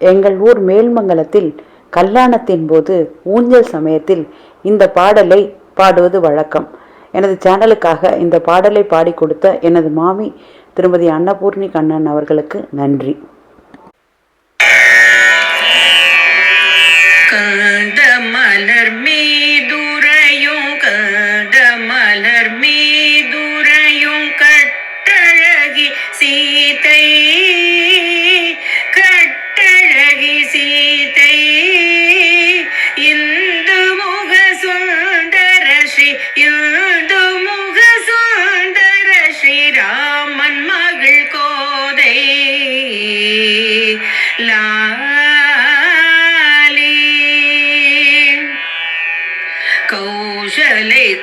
எங்கள் ஊர் மேல்மங்கலத்தில் கல்யாணத்தின் போது ஊஞ்சல் சமயத்தில் இந்த பாடலை பாடுவது வழக்கம். எனது சேனலுக்காக இந்த பாடலை பாடி கொடுத்த எனது மாமி திருமதி அன்னபூர்ணி கண்ணன் அவர்களுக்கு நன்றி. கந்த மலர் மீதுரையும் கந்த மலர் மீதுரையும் கட்டழகி சீதை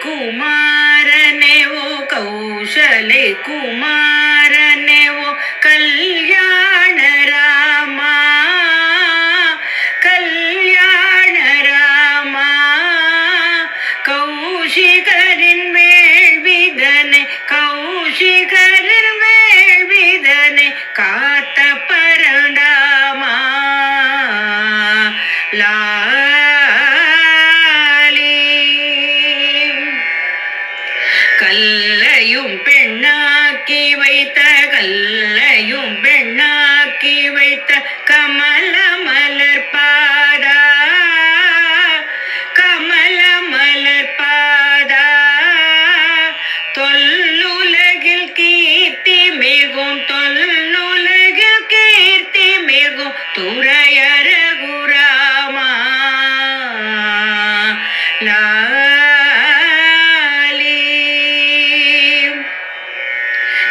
ಕುಮಾರನೆವೋ ಕೌಶಲೆ ಕುಮಾರನೆವೋ ಕಲ್ಯಾಣ பெண்ணாக்கி வைத்த கல்லையும்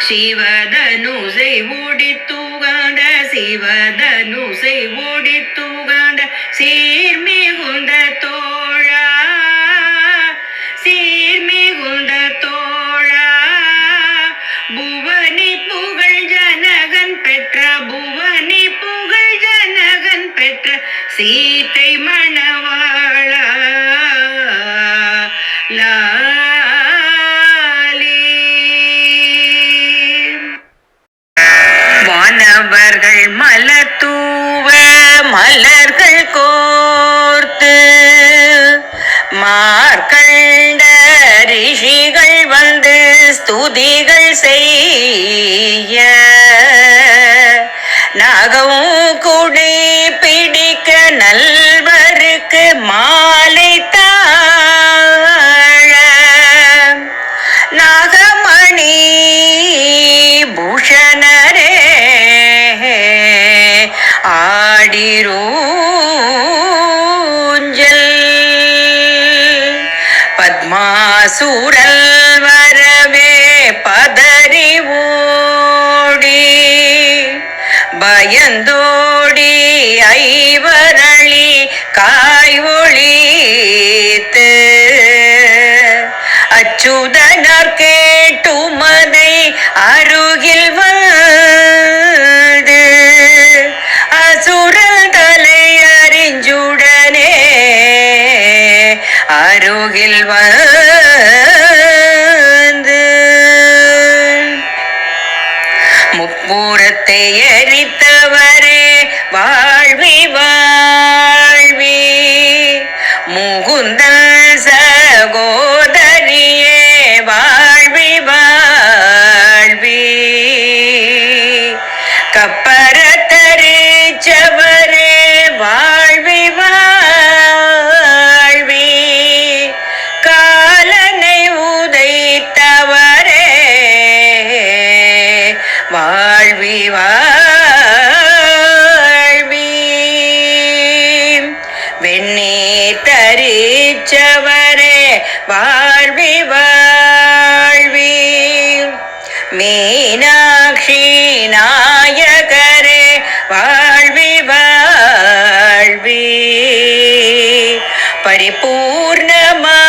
சிவதனுசை ஓடித்துகந்த சிவதனுசை ஓடித்துகந்த சீர்மிகுந்த தோழா சீர்மிகுந்த தோழா. புவனி புகழ் ஜனகன் பெற்ற புவனி புகழ் ஜனகன் பெற்ற சீத்தை மணவாழா லா மார்க்கண்ட ரிஷிகள் வந்து ஸ்துதிகள் செய்ய. நகம் குடி பிடிக்க நல்ல பத்மாசுரல் பதறி ஓடி பயந்தோடி ஐவரளி காய் ஒளித்து அச்சுதனர் கேட்டுமதை அருகில் வந்து அசுரல் தலை அறிஞ்சுடனே அருகில் வந்து. முப்புறத்தை தரிச்சவரே வாழ்வி வாழ்வி. மீனாட்சி நாயகரே வாழ்வி வாழ்வி. பரிபூர்ணமா